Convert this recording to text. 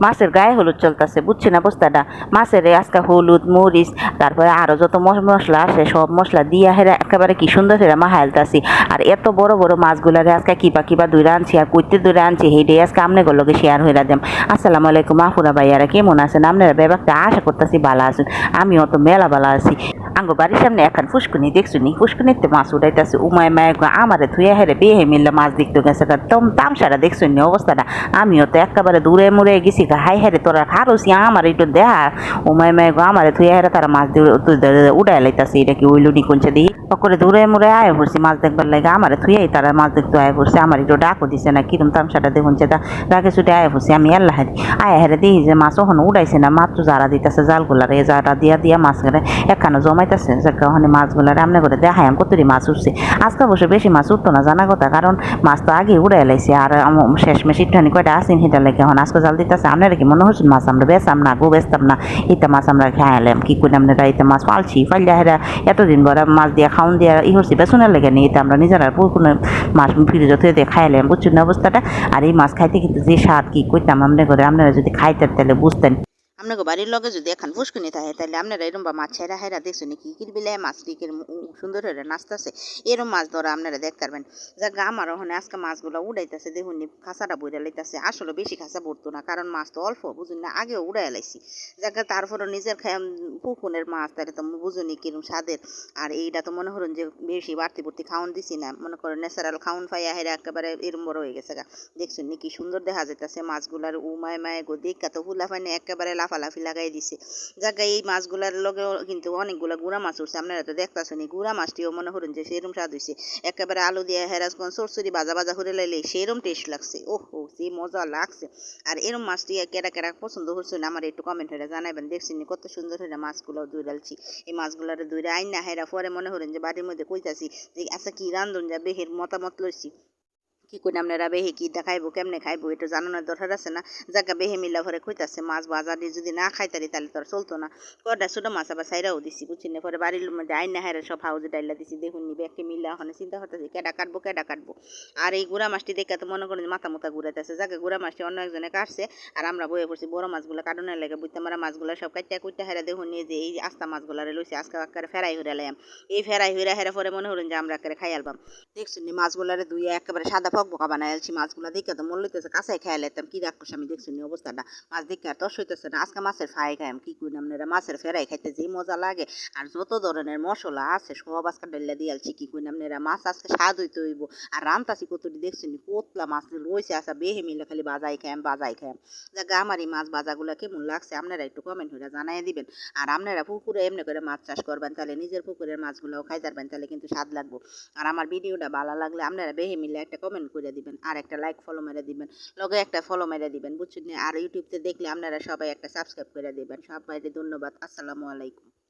মাছের গায়ে হলুদ চলতেছে বুঝছেন অবস্থাটা মাছের এই আজকে হলুদ, মরিচ, তারপরে আরও যত মশ- মশলা আছে সব মশলা দিয়া হেরা একেবারে কি সুন্দর হেরা মা হালতাছি আর এত বড় বড় মাছগুলারে আজকে কিবা কিবা দূরে আনছি, আর কইতে দূরে আনছি হেডে আজকে আমনে গুলোকে শেয়ার হয়ে দেম। আসসালামু আলাইকুম, আফুরা ভাইয়ারা, কেমন আছেন? আপনারা ব্যাপারটা আশা করতেছি ভালো আছেন, আমিও তো মেলা ভালো আছি। আঙ্গো বাড়ির সামনে এখন ফুসকুনি দেখছুনি, ফুসকুনিতে মাছ উঠাইতেছে উমায় মায় আমারে ধুয়ে হেরে বেহে মিললে মাছ দেখতে গেছে। তম তামসাটা দেখছুনি অবস্থাটা। আমিও তো একেবারে দূরে মুড়ে গেছি হাই হেরে তোরা খারোসি আমার একটু দেখা উমায় মায় গো, আমারে ধুয়ে হেরে তারা মাছ উড়াই লাইতাছে। এটা কি ওইলুনি কোনছে দিই করে দূরে মুড়ে আয় পড়ছি মাছ দেখবার লাগে আমারে থুয়েই তারা মাছ দেখতে আয় পড়ছে। আমার একটু ডাকও দিছে না, কিরম তামসাটা দেখুন তা রাগে ছুটে আয় পড়ছি আমি, আল্লাহ আয় হেরে দেখি যে মাছ ওখানে উড়াইছে না, মাত্র যারা দিতেছে জালগুলারে জারা দিয়া দিয়া মাছ একখানে জমাইতেছে যাকে ওখানে মাছগুলারে আমনে করে দেখায়, আমি কতটি মাছ উঠছে। আজকে অবশ্য বেশি মাছ উঠতো না, জানা কথা, কারণ মাছ তো আগে উড়াই লাইছে, আর আম- শেষ মেশিন ঠানি কয়টা আসেন সেটা লাগে এখন আজকে জাল দিতেছে। আপনারা কি মনে হচ্ছে মাছ আমরা বেচাম না, গো বেচতাম না? ইটা মাছ আমরা খাইলাম কি করে আমরা ইটা মাছ পালছি? পাইলে হেরা এতদিন বড় মাছ দিয়ে খাওন দিয়া ই হচ্ছে বেসনের লেগে নিয়ে এটা আমরা নিজেরা পুকুরে মাছ ফ্রিজে থুয়ে দিয়ে খাইলাম বুঝছেন না অবস্থাটা? আর এই মাছ খাইতে কিন্তু যে স্বাদ, কি কইতাম আমরা করে, আপনারা যদি খাইতেন তাহলে বুঝতেন। আপনাকে বাড়ির লগে যদি এখন ফুসকুনি থাকে, তাহলে আপনারা এরম বা মাছ হেরা হেরা দেখছেন কি কিরবিলে মাছ টিকের সুন্দর হয়ে নাচতেছে। এরম মাছ ধরা আপনারা দেখতে পারবেন। যাক আমার ওখানে আজকে মাছগুলো উড়াইতেছে, দেখুন খাঁচাটা বইরা লাইতেছে। আসলে বেশি খাঁচা পড়তো না, কারণ মাছ তো অল্প, বুঝুন না, আগেও উড়াই লাইছি। যাক তারপরে নিজের পুকুরের মাছ, তাহলে তো বুঝুনি কিরম স্বাদের। আর এইটা তো মনে করুন যে বেশি বাড়তি বুড়তি খাওয়ান দিছি না, মনে করেন ন্যাচারাল খাওয়ান পাইয়া হেরা একেবারে এরম বড় হয়ে গেছে গা। দেখছেন কি সুন্দর দেখা যাইতেছে মাছগুলার উমায় মায় গো, দেখা তো হুলা ফাইনে একেবারে লাফালাফি লাগাই দিছে। জায়গায় এই মাছগুলার লগে কিন্তু অনেকগুলা গুড়া মাছ উঠছে, আপনারা তো দেখতেছেন, এই গুড়া মাছটিও মনে করুন যে সেরম স্বাদ হয়েছে একেবারে আলু দিয়ে হেরাজগঞ্জ সরসরি ভাজা ভাজা করে লাইলে সেরম টেস্ট লাগছে। ওহো, যে মজা লাগছে। আর এরম মাছটি কেরা কেরা পছন্দ করছে না আমার একটু কমেন্ট হয়ে জানাবেন দেখছেন কত সুন্দর হয়ে মাছগুলো দুই ডালছি এই মাছগুলোর দুই আইন না হেরা পরে মনে করেন যে বাড়ির মধ্যে কইতাছি যে আচ্ছা কি রান্ধন যা বেহের মতামত লইছি। কি করে আপনারা বেহে কি দেখাইবো, কেমনে খাইবো, এটা জানানোর দরকার আছে না? জায়গা বেহে মিলা ভরে কইতাছে, মাছ বাজার যদি না খাইতারি তাহলে তো আর চলতো না। কটা ছোটো মাছ আবার সাইরাও দিছি বুঝছি না পরে বাড়ির মধ্যে আইন না সব হাউজে ডাইলা দিছি, দেখুন নি ব্যাগকে মিলা ওখানে চিন্তা করতেছি, কেডা কাটবো কেডা কাটবো? আর এই গুড়া মাছটি দেখে তো মনে করেন মাথা মুথা ঘুরাইতেছে। জায়গা গুড়া মাছটি অন্য একজনে কাটছে, আর আমরা বয়ে পড়ছি বড় মাছগুলো কাটনের লাগে, বুঝতে আমরা মাছগুলো সব কাটটা কুইটা হেরা দেখুন নিয়ে যে, এই আস্তা মাছগুলারে লইছে, আজকে আকারে ফেরাই হইরা লাইম এই ফেরাই হইরা হেরা পরে মনে করেন যে আমরা আকারে খাই আলবাম। দেখছেন নি মাছগুলারে দুই একেবারে সাদা ফকফকা বানাইছি মাছগুলা দেখে তো মন লইতেছে, কাঁচাই খাই লাইতাম, কি রাক্ষস আমি দেখছেন নি অবস্থাটা? মাছ দেখে আর তস হইতেছে না, আজকে মাছের ফ্রাই খাইম কি করি আপনারা মাছের ফেরাই খাইতে যে মজা লাগে। আর যত ধরনের মশলা আছে, সব আজকে ডাল্লা দিয়ালছি কি করি আপনারা মাছ আজকে স্বাদ হইতে হইব। আর রান্তাছি কতটি দেখছেন নি পোতলা মাছ রয়েছে আসা বেহে মিলে খালি বাজাই খাইম বাজাই জায়গা আমার এই মাছ বাজাগুলো কেমন লাগছে, আপনারা একটু কমেন্ট হইরা জানাই দিবেন। আর আপনারা পুকুরে এমনি করে মাছ চাষ করবেন, তাহলে নিজের পুকুরের মাছগুলোও খাই পারবেন, তাহলে কিন্তু স্বাদ লাগবে। আর আমার ভিডিওটা ভালো লাগলে আপনারা বেহে মিলে একটা কমেন্ট করে দিবেন, আর একটা লাইক ফলো মেরে দিবেন, লগে একটা ফলো মেরে দিবেন, বুঝছেন? আর ইউটিউবতে দেখলে আপনারা সবাই একটা সাবস্ক্রাইব করে দিবেন। সবাইকে ধন্যবাদ, আসসালামু আলাইকুম।